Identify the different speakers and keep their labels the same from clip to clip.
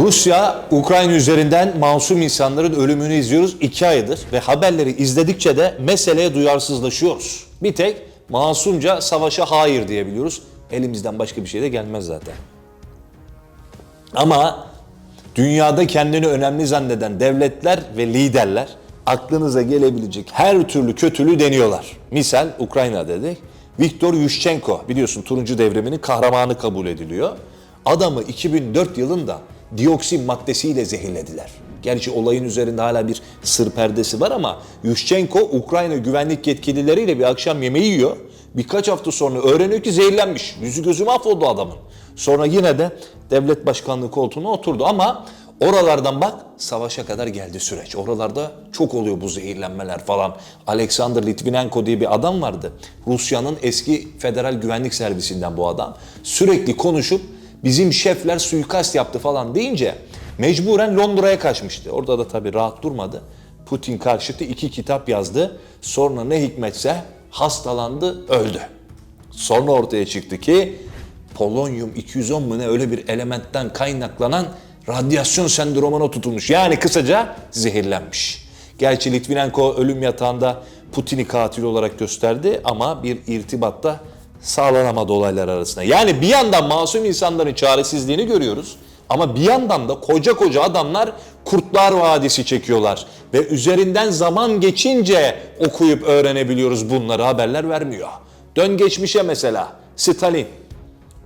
Speaker 1: Rusya, Ukrayna üzerinden masum insanların ölümünü izliyoruz iki aydır ve haberleri izledikçe de meseleye duyarsızlaşıyoruz. Bir tek masumca savaşa hayır diyebiliyoruz. Elimizden başka bir şey de gelmez zaten. Ama dünyada kendini önemli zanneden devletler ve liderler aklınıza gelebilecek her türlü kötülüğü deniyorlar. Misal Ukrayna dedik. Viktor Yushchenko biliyorsun turuncu devriminin kahramanı kabul ediliyor. Adamı 2004 yılında dioksin maddesiyle zehirlediler. Gerçi olayın üzerinde hala bir sır perdesi var ama Yushchenko Ukrayna güvenlik yetkilileriyle bir akşam yemeği yiyor. Birkaç hafta sonra öğreniyor ki zehirlenmiş. Yüzü gözü mahvoldu adamın. Sonra yine de devlet başkanlığı koltuğuna oturdu ama oralardan bak savaşa kadar geldi süreç. Oralarda çok oluyor bu zehirlenmeler falan. Alexander Litvinenko diye bir adam vardı. Rusya'nın eski federal güvenlik servisinden bu adam. Sürekli konuşup bizim şefler suikast yaptı falan deyince mecburen Londra'ya kaçmıştı. Orada da tabii rahat durmadı. Putin karşıtı iki kitap yazdı. Sonra ne hikmetse hastalandı, öldü. Sonra ortaya çıktı ki polonyum 210 mu ne öyle bir elementten kaynaklanan radyasyon sendromuna tutulmuş. Yani kısaca zehirlenmiş. Gerçi Litvinenko ölüm yatağında Putin'i katil olarak gösterdi ama bir irtibatta sağlanamadı olaylar arasında. Yani bir yandan masum insanların çaresizliğini görüyoruz ama bir yandan da koca koca adamlar Kurtlar Vadisi çekiyorlar ve üzerinden zaman geçince okuyup öğrenebiliyoruz bunları haberler vermiyor. Dön geçmişe mesela Stalin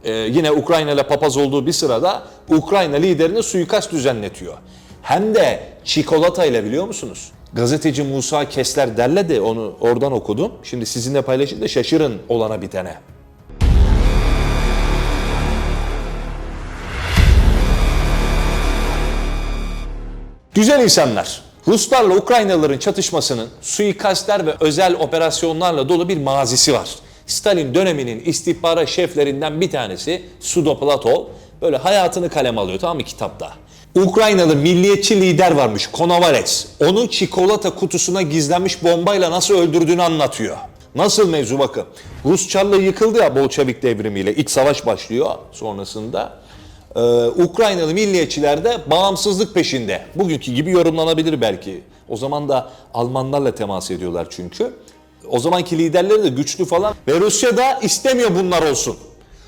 Speaker 1: ee, yine Ukrayna ile papaz olduğu bir sırada Ukrayna liderini suikast düzenletiyor. Hem de çikolata ile biliyor musunuz? Gazeteci Musa Kesler derledi onu oradan okudum. Şimdi sizinle paylaşayım da şaşırın olana bitene. Güzel insanlar. Ruslarla Ukraynalıların çatışmasının suikastler ve özel operasyonlarla dolu bir mazisi var. Stalin döneminin istihbarat şeflerinden bir tanesi Sudo Platov böyle hayatını kalem alıyor tamam mı kitapta. Ukraynalı milliyetçi lider varmış Konovalets. Onu çikolata kutusuna gizlenmiş bombayla nasıl öldürdüğünü anlatıyor. Nasıl mevzu bakın. Rus Çarlığı yıkıldı ya Bolşevik devrimiyle. İç savaş başlıyor sonrasında. Ee, Ukraynalı milliyetçiler de bağımsızlık peşinde. Bugünkü gibi yorumlanabilir belki. O zaman da Almanlarla temas ediyorlar çünkü. O zamanki liderleri de güçlü falan. Ve Rusya da istemiyor bunlar olsun.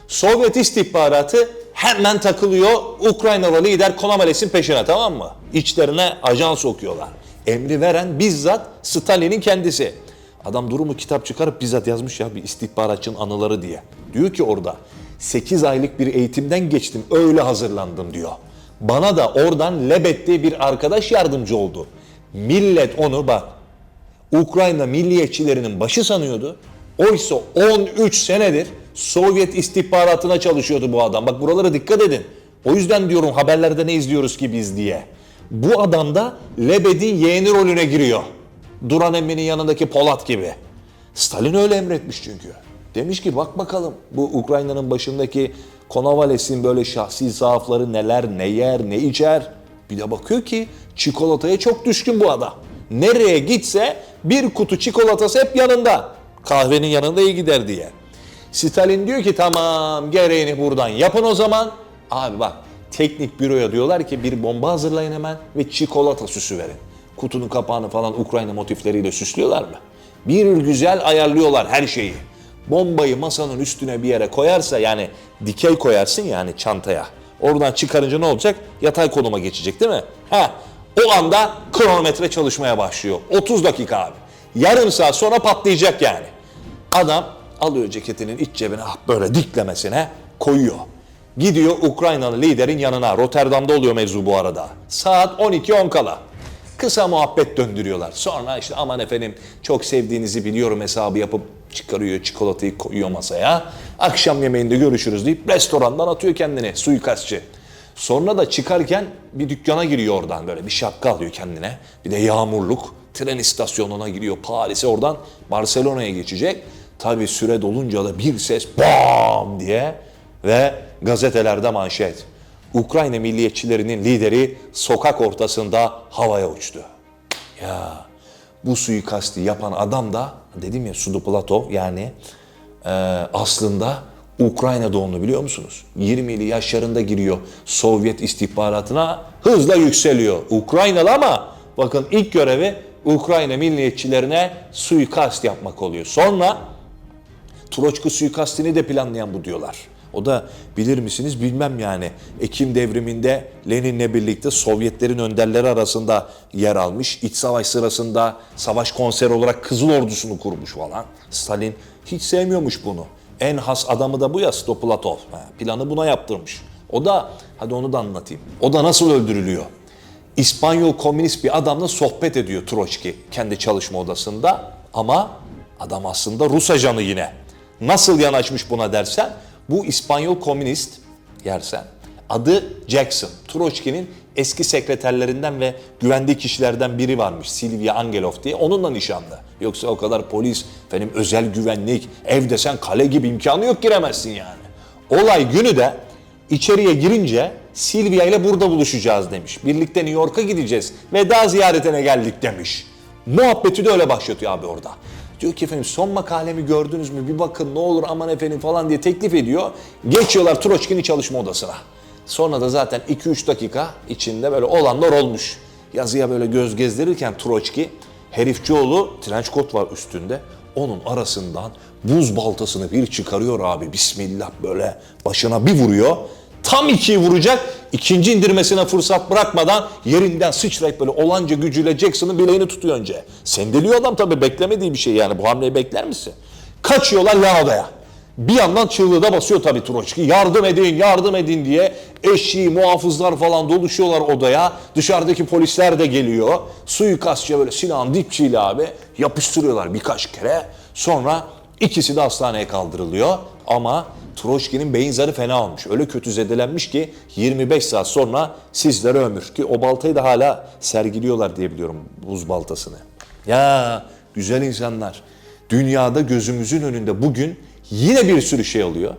Speaker 1: Sovyet istihbaratı hemen takılıyor Ukraynalı lider Konovales'in peşine tamam mı? İçlerine ajan sokuyorlar. Emri veren bizzat Stalin'in kendisi. Adam durumu kitap çıkarıp bizzat yazmış ya bir istihbaratçının anıları diye. Diyor ki orada 8 aylık bir eğitimden geçtim öyle hazırlandım diyor. Bana da oradan Lebed diye bir arkadaş yardımcı oldu. Millet onu bak Ukrayna milliyetçilerinin başı sanıyordu. Oysa 13 senedir Sovyet istihbaratına çalışıyordu bu adam. Bak buralara dikkat edin. O yüzden diyorum haberlerde ne izliyoruz ki biz diye. Bu adam da Lebed'in yeğeni rolüne giriyor. Duran Emmi'nin yanındaki Polat gibi. Stalin öyle emretmiş çünkü. Demiş ki bak bakalım bu Ukrayna'nın başındaki Konovales'in böyle şahsi zaafları neler, ne yer, ne içer. Bir de bakıyor ki çikolataya çok düşkün bu adam. Nereye gitse bir kutu çikolatası hep yanında. Kahvenin yanında iyi gider diye. Stalin diyor ki tamam gereğini buradan yapın o zaman. Abi bak teknik büroya diyorlar ki bir bomba hazırlayın hemen ve çikolata süsü verin. Kutunun kapağını falan Ukrayna motifleriyle süslüyorlar mı? Bir güzel ayarlıyorlar her şeyi. Bombayı masanın üstüne bir yere koyarsa yani dikey koyarsın yani çantaya. Oradan çıkarınca ne olacak? Yatay konuma geçecek değil mi? Ha, o anda kronometre çalışmaya başlıyor. 30 dakika abi. Yarım saat sonra patlayacak yani. Adam alıyor ceketinin iç cebine ah böyle diklemesine koyuyor. Gidiyor Ukraynalı liderin yanına. Rotterdam'da oluyor mevzu bu arada. Saat 12.10 kala. Kısa muhabbet döndürüyorlar. Sonra işte aman efendim çok sevdiğinizi biliyorum hesabı yapıp çıkarıyor çikolatayı koyuyor masaya. Akşam yemeğinde görüşürüz deyip restorandan atıyor kendini suikastçı. Sonra da çıkarken bir dükkana giriyor oradan böyle bir şapka alıyor kendine. Bir de yağmurluk tren istasyonuna giriyor Paris'e oradan Barcelona'ya geçecek. Tabi süre dolunca da bir ses bam diye ve gazetelerde manşet. Ukrayna milliyetçilerinin lideri sokak ortasında havaya uçtu. Ya bu suikasti yapan adam da dedim ya Sudo Platov yani e, aslında Ukrayna doğumlu biliyor musunuz? 20'li yaşlarında giriyor Sovyet istihbaratına hızla yükseliyor. Ukraynalı ama bakın ilk görevi Ukrayna milliyetçilerine suikast yapmak oluyor. Sonra Troçku suikastini de planlayan bu diyorlar. O da bilir misiniz bilmem yani. Ekim devriminde Lenin'le birlikte Sovyetlerin önderleri arasında yer almış. İç savaş sırasında savaş konseri olarak Kızıl Ordusu'nu kurmuş falan. Stalin hiç sevmiyormuş bunu. En has adamı da bu ya Stoplatov. Ha, Planı buna yaptırmış. O da, hadi onu da anlatayım. O da nasıl öldürülüyor? İspanyol komünist bir adamla sohbet ediyor Troçki kendi çalışma odasında. Ama adam aslında Rus ajanı yine. Nasıl yanaşmış buna dersen bu İspanyol komünist yersen adı Jackson. Troçki'nin eski sekreterlerinden ve güvendiği kişilerden biri varmış Silvia Angelov diye onunla nişanlı. Yoksa o kadar polis, efendim özel güvenlik, ev desen kale gibi imkanı yok giremezsin yani. Olay günü de içeriye girince Silvia ile burada buluşacağız demiş. Birlikte New York'a gideceğiz. Veda ziyaretine geldik demiş. Muhabbeti de öyle başlatıyor abi orada. Diyor ki efendim son makalemi gördünüz mü bir bakın ne olur aman efendim falan diye teklif ediyor. Geçiyorlar Troçkin'in çalışma odasına. Sonra da zaten 2-3 dakika içinde böyle olanlar olmuş. Yazıya böyle göz gezdirirken Troçki herifçioğlu trench coat var üstünde. Onun arasından buz baltasını bir çıkarıyor abi. Bismillah böyle başına bir vuruyor. Tam ikiyi vuracak. ikinci indirmesine fırsat bırakmadan yerinden sıçrayıp böyle olanca gücüyle Jackson'ın bileğini tutuyor önce. Sendeliyor adam tabii beklemediği bir şey yani. Bu hamleyi bekler misin? Kaçıyorlar yan odaya. Bir yandan çığlığı da basıyor tabii Troçki. Yardım edin, yardım edin diye eşi, muhafızlar falan doluşuyorlar odaya. Dışarıdaki polisler de geliyor. Suikastçıya böyle silahın dipçiyle abi yapıştırıyorlar birkaç kere. Sonra ikisi de hastaneye kaldırılıyor. Ama Troçki'nin beyin zarı fena olmuş. Öyle kötü zedelenmiş ki 25 saat sonra sizlere ömür. Ki o baltayı da hala sergiliyorlar diye biliyorum buz baltasını. Ya güzel insanlar. Dünyada gözümüzün önünde bugün yine bir sürü şey oluyor.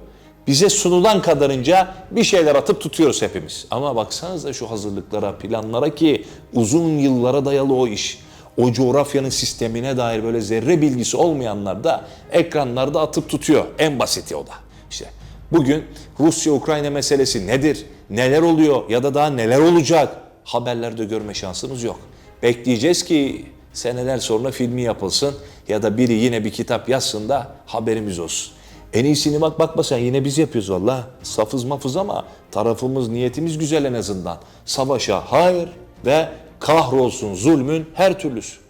Speaker 1: Bize sunulan kadarınca bir şeyler atıp tutuyoruz hepimiz. Ama baksanıza şu hazırlıklara, planlara ki uzun yıllara dayalı o iş. O coğrafyanın sistemine dair böyle zerre bilgisi olmayanlar da ekranlarda atıp tutuyor. En basiti o da. İşte bugün Rusya-Ukrayna meselesi nedir? Neler oluyor ya da daha neler olacak? Haberlerde görme şansımız yok. Bekleyeceğiz ki seneler sonra filmi yapılsın ya da biri yine bir kitap yazsın da haberimiz olsun. En iyisini bak bakma sen yine biz yapıyoruz valla. Safız mafız ama tarafımız niyetimiz güzel en azından. Savaşa hayır ve kahrolsun zulmün her türlüsü.